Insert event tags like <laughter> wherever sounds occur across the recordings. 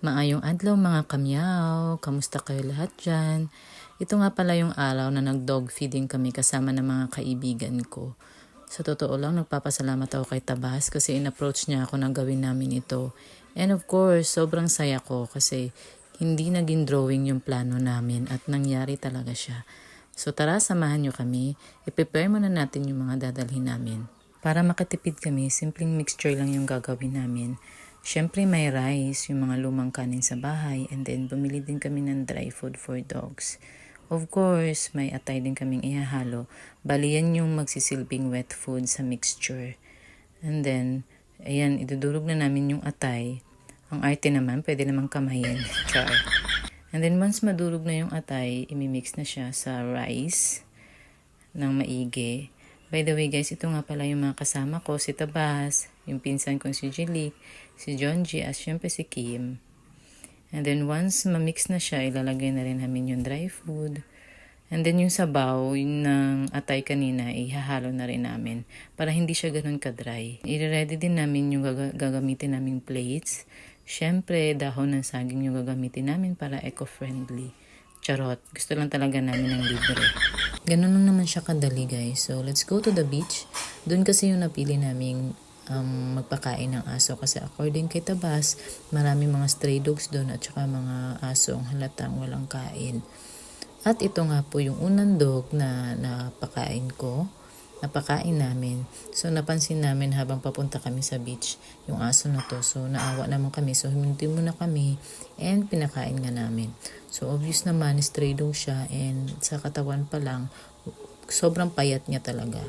Maayong adlaw mga kamyaw, kamusta kayo lahat dyan? Ito nga pala yung araw na nag-dog feeding kami kasama ng mga kaibigan ko. Sa totoo lang, nagpapasalamat ako kay Tabas kasi in-approach niya ako na gawin namin ito. And of course, sobrang saya ko kasi hindi naging drawing yung plano namin at nangyari talaga siya. So tara, samahan nyo kami. I-prepare muna natin yung mga dadalhin namin. Para makatipid kami, simpleng mixture lang yung gagawin namin. Siyempre may rice, yung mga lumang kanin sa bahay, and then bumili din kami ng dry food for dogs. Of course, may atay din kaming ihahalo. Bali yan yung magsisilbing wet food sa mixture. And then, ayan, idudurog na namin yung atay. Ang arte naman, pwede namang kamayin. <laughs> Char. And then once madurog na yung atay, imimix na siya sa rice ng maigi. By the way guys, ito nga pala yung mga kasama ko, si Tabas, yung pinsan kong si Jilik, si John G, at syempre si Kim. And then once ma-mix na siya, ilalagay na rin namin yung dry food. And then yung sabaw, yung ng atay kanina, ihahalo na rin namin para hindi siya ganun ka-dry. I-ready din namin yung gaga- gagamitin naming plates. Siyempre, dahon ng saging yung gagamitin namin para eco-friendly. Charot. Gusto lang talaga namin ng libre. Ganun lang naman siya kadali guys. So, let's go to the beach. Doon kasi yung napili naming um, magpakain ng aso kasi according kay Tabas, marami mga stray dogs doon at saka mga asong halatang walang kain. At ito nga po yung unang dog na napakain ko, napakain namin. So napansin namin habang papunta kami sa beach, yung aso na to. So naawa naman kami. So huminti muna kami and pinakain nga namin. So obvious naman, stray dog siya and sa katawan pa lang, sobrang payat niya talaga.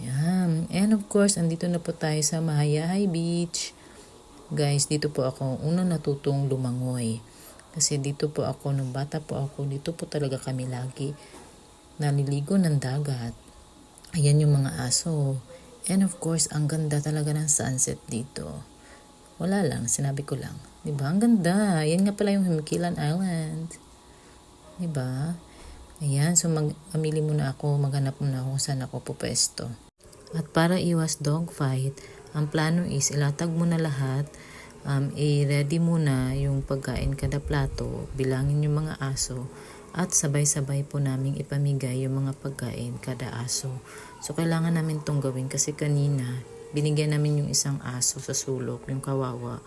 Yan. And of course, andito na po tayo sa Mahayahay Beach. Guys, dito po ako unang natutong lumangoy. Kasi dito po ako, nung bata po ako, dito po talaga kami lagi naliligo ng dagat. Ayan yung mga aso. And of course, ang ganda talaga ng sunset dito. Wala lang, sinabi ko lang. ba? Ang ganda. Yan nga pala yung Himikilan Island. ba? Ayan, so mag mamili muna ako, maghanap muna ako kung saan ako pupesto. At para iwas dogfight, ang plano is ilatag mo na lahat, um, i-ready muna yung pagkain kada plato, bilangin yung mga aso, at sabay-sabay po naming ipamigay yung mga pagkain kada aso. So kailangan namin tong gawin kasi kanina binigyan namin yung isang aso sa sulok, yung kawawa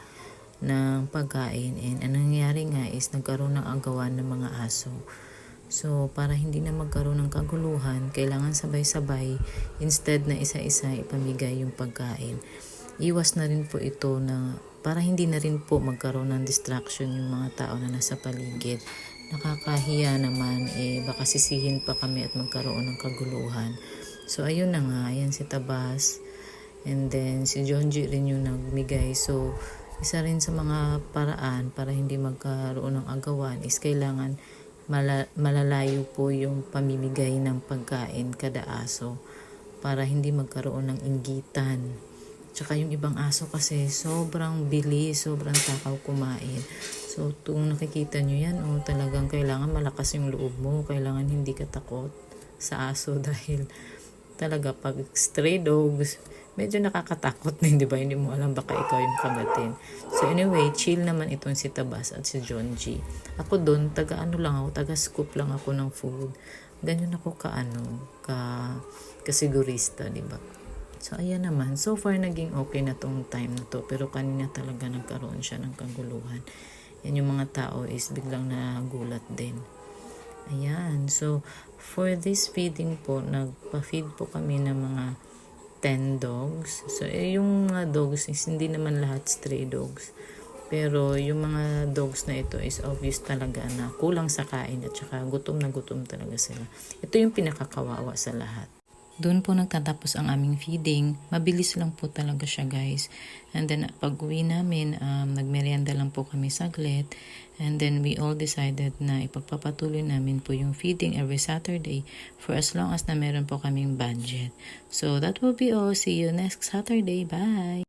ng pagkain and ang nangyari nga is nagkaroon ng agawan ng mga aso. So, para hindi na magkaroon ng kaguluhan, kailangan sabay-sabay instead na isa-isa ipamigay yung pagkain. Iwas na rin po ito na para hindi na rin po magkaroon ng distraction yung mga tao na nasa paligid. Nakakahiya naman, eh baka sisihin pa kami at magkaroon ng kaguluhan. So, ayun na nga, ayan si Tabas. And then, si G rin yung nagmigay. So, isa rin sa mga paraan para hindi magkaroon ng agawan is kailangan mala- malalayo po yung pamimigay ng pagkain kada aso para hindi magkaroon ng inggitan. Tsaka yung ibang aso kasi sobrang bilis, sobrang takaw kumain. So, kung nakikita nyo yan, oh, talagang kailangan malakas yung loob mo. Kailangan hindi ka takot sa aso <laughs> dahil talaga pag stray dogs, medyo nakakatakot din, di ba? Hindi mo alam baka ikaw yung kagatin. So anyway, chill naman itong si Tabas at si John G. Ako doon, taga ano lang ako, taga scoop lang ako ng food. Ganyan ako ka ano, ka kasigurista, di ba? So ayan naman, so far naging okay na tong time na to, pero kanina talaga nagkaroon siya ng kaguluhan. Yan yung mga tao is biglang nagulat din. Ayan. So, for this feeding po, nagpa-feed po kami ng mga 10 dogs. So, eh, yung mga dogs is hindi naman lahat stray dogs. Pero yung mga dogs na ito is obvious talaga na kulang sa kain at saka gutom na gutom talaga sila. Ito yung pinakakawawa sa lahat. Doon po nagtatapos ang aming feeding. Mabilis lang po talaga siya guys. And then pag uwi namin, um, nagmerienda lang po kami saglit. And then we all decided na ipagpapatuloy namin po yung feeding every Saturday for as long as na meron po kaming budget. So that will be all. See you next Saturday. Bye!